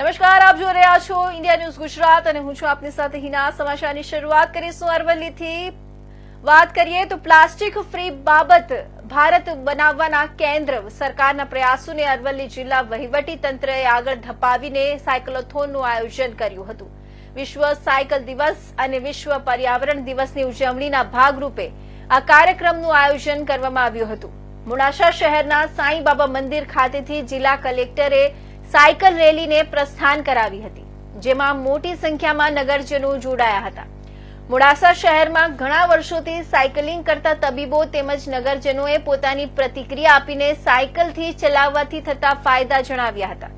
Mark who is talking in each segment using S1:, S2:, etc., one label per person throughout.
S1: નમસ્કાર, આપ જોઈ રહ્યા છો ઇન્ડિયા ન્યૂઝ ગુજરાત અને હું છું આપની સાથે હિના. સમાચારની શરૂઆત કરીશું અરવલ્લીથી. વાત કરીએ તો પ્લાસ્ટિક ફ્રી બાબત ભારત બનાવવાના કેન્દ્ર સરકારના પ્રયાસોને અરવલ્લી જિલ્લા વહીવટી તંત્રએ આગળ ધપાવીને સાયકલોથોનનું આયોજન કર્યું હતું. વિશ્વ સાયકલ દિવસ અને વિશ્વ પર્યાવરણ દિવસની ઉજવણીના ભાગરૂપે આ કાર્યક્રમનું આયોજન કરવામાં આવ્યું હતું. મોડાસા શહેરના સાંઈ બાબા મંદિર ખાતેથી જિલ્લા કલેક્ટરે સાયકલ રેલીને પ્રસ્થાન કરાવી હતી, જેમાં મોટી સંખ્યામાં નગરજનો જોડાયા હતા. મોડાસા શહેરમાં ઘણા વર્ષોથી સાયકલિંગ કરતા તબીબો તેમજ નગરજનોએ પોતાની પ્રતિક્રિયા આપીને સાયકલથી ચલાવવાથી થતા ફાયદા જણાવ્યા હતા.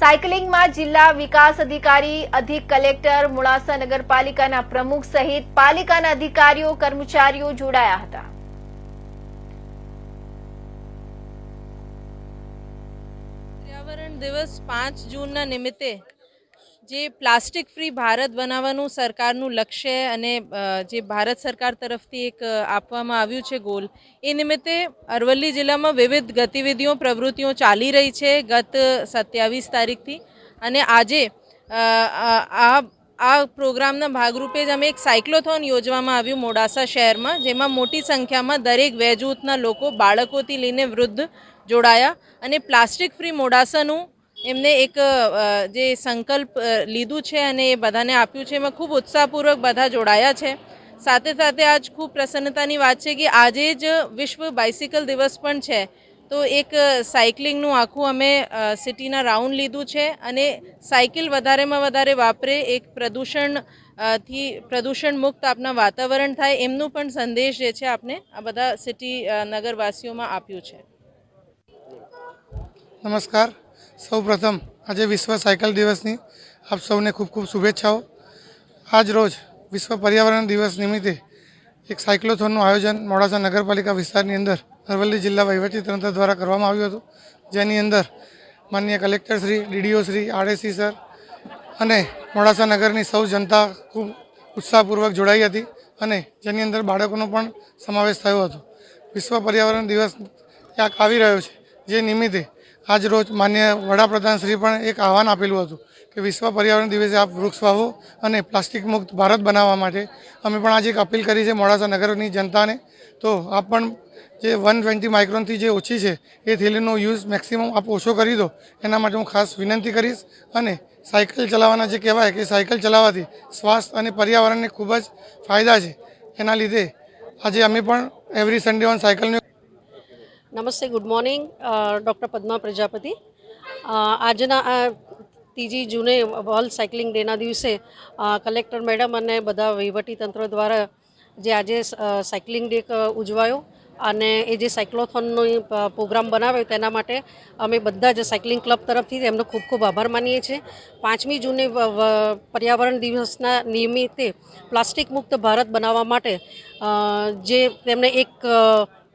S1: સાયકલિંગમાં જિલ્લા વિકાસ અધિકારી, અધિક કલેક્ટર, મોડાસા નગરપાલિકાના પ્રમુખ સહિત પાલિકાના અધિકારીઓ, કર્મચારીઓ જોડાયા હતા.
S2: પર્યાવરણ દિવસ પાંચ જૂનના નિમિત્તે જે પ્લાસ્ટિક ફ્રી ભારત બનાવવાનું સરકારનું લક્ષ્ય અને જે ભારત સરકાર તરફથી એક આપવામાં આવ્યું છે ગોલ, એ નિમિત્તે અરવલ્લી જિલ્લામાં વિવિધ ગતિવિધિઓ, પ્રવૃત્તિઓ ચાલી રહી છે ગત સત્યાવીસ તારીખથી. અને આજે આ આ પ્રોગ્રામના ભાગરૂપે જ અમે એક સાયક્લોથોન યોજવામાં આવ્યું મોડાસા શહેરમાં, જેમાં મોટી સંખ્યામાં દરેક વેજૂથના લોકો બાળકોથી લઈને વૃદ્ધ જોડાયા અને પ્લાસ્ટિક ફ્રી મોડાસાનું એમને એક જે સંકલ્પ લીધું છે અને એ બધાને આપ્યું છે. એમાં ખૂબ ઉત્સાહપૂર્વક બધા જોડાયા છે. સાથે સાથે આજ ખૂબ પ્રસન્નતાની વાત છે કે આજે જ વિશ્વ બાઇસિકલ દિવસ પણ છે. તો એક સાઇકલિંગનું આખું અમે સિટીના રાઉન્ડ લીધું છે અને સાયકલ વધારેમાં વધારે વાપરે, એક પ્રદૂષણથી પ્રદૂષણ મુક્ત આપના વાતાવરણ થાય એમનું પણ સંદેશ જે છે આપને આ બધા સિટી નગરવાસીઓમાં આપ્યું છે.
S3: નમસ્કાર. સૌ પ્રથમ આજે વિશ્વ સાયકલ દિવસની આપ સૌને ખૂબ ખૂબ શુભેચ્છાઓ. આજ રોજ વિશ્વ પર્યાવરણ દિવસ નિમિત્તે એક સાયક્લોથોનનું આયોજન મોડાસા નગરપાલિકા વિસ્તારની અંદર અરવલ્લી જિલ્લા વહીવટીતંત્ર દ્વારા કરવામાં આવ્યું હતું. જેની અંદર માન્ય collector Shri, DDO Shri, RAC sir અને મોડાસા નગરની સૌ જનતા ખૂબ ઉત્સાહપૂર્વક જોડાઈ હતી અને જેની અંદર બાળકોનો પણ સમાવેશ થયો હતો. વિશ્વ પર્યાવરણ દિવસ ક્યાંક આવી રહ્યો છે જે નિમિત્તે આજ રોજ માન્ય વડાપ્રધાન શ્રી પણ એક આહવાન આપેલું હતું કે વિશ્વ પર્યાવરણ દિવસે આપ વૃક્ષ વાવો અને પ્લાસ્ટિક મુક્ત ભારત બનાવવા માટે અમે પણ આજે એક અપીલ કરી છે મોડાસા નગરની જનતાને. તો આપ પણ જે વન ટ્વેન્ટી માઇક્રોનથી જે ઓછી છે એ થેલીનો યુઝ મેક્સિમમ આપ ઓછો કરી દો. એના માટે હું ખાસ વિનંતી કરીશ અને સાયકલ ચલાવવાના જે કહેવાય કે સાયકલ ચલાવવાથી સ્વાસ્થ્ય અને પર્યાવરણને ખૂબ જ ફાયદા છે. એના લીધે આજે અમે પણ એવરી સન્ડે ઓન સાયકલનું
S4: નમસ્તે, good morning doctor Padma Prajapati. આજના આ ત્રીજી જૂને વર્લ્ડ સાયકલિંગ ડેના દિવસે કલેક્ટર મેડમ અને બધા વહીવટી તંત્ર દ્વારા જે આજે સાયકલિંગ ડે ઉજવાયો અને એ જે સાયક્લોથોનનો પ્રોગ્રામ બનાવ્યો તેના માટે અમે બધા જ સાયકલિંગ ક્લબ તરફથી એમનો ખૂબ ખૂબ આભાર માનીએ છીએ. પાંચમી જૂને પર્યાવરણ દિવસના નિમિત્તે પ્લાસ્ટિક મુક્ત ભારત બનાવવા માટે જે તેમણે એક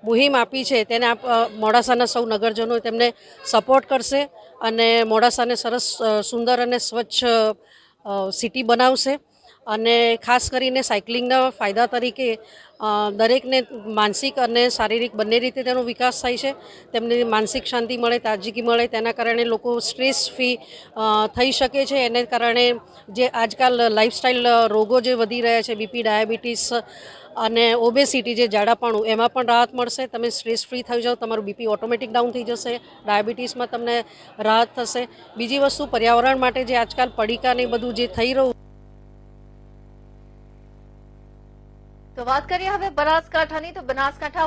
S4: મુહિમ આપી છે, તેને આપ મોડાસાના સૌ નગરજનો તેમને સપોર્ટ કરશે અને મોડાસાને સરસ સુંદર અને સ્વચ્છ સિટી બનાવશે. અને ખાસ કરીને સાયકલિંગના ફાયદા તરીકે દરેકને માનસિક અને શારીરિક બંને રીતે તેનો વિકાસ થાય છે. તેમને માનસિક શાંતિ મળે, તાજગી મળે, તેના કારણે લોકો સ્ટ્રેસ ફ્રી થઈ શકે છે. એને કારણે જે આજકાલ લાઇફસ્ટાઈલ રોગો જે વધી રહ્યા છે, બીપી, ડાયાબિટીસ અને ઓબેસિટી જે જાડાપણું, એમાં પણ રાહત મળશે. તમે સ્ટ્રેસ ફ્રી થઈ જાઓ, તમારું બીપી ઓટોમેટિક ડાઉન થઈ જશે, ડાયાબિટીસમાં તમને રાહત થશે. બીજી વસ્તુ પર્યાવરણ માટે જે આજકાલ પડીકા ને બધું જે થઈ રહ્યું
S1: તો વાત કરીએ હવે બનાસકાંઠાની. તો બનાસકાંઠા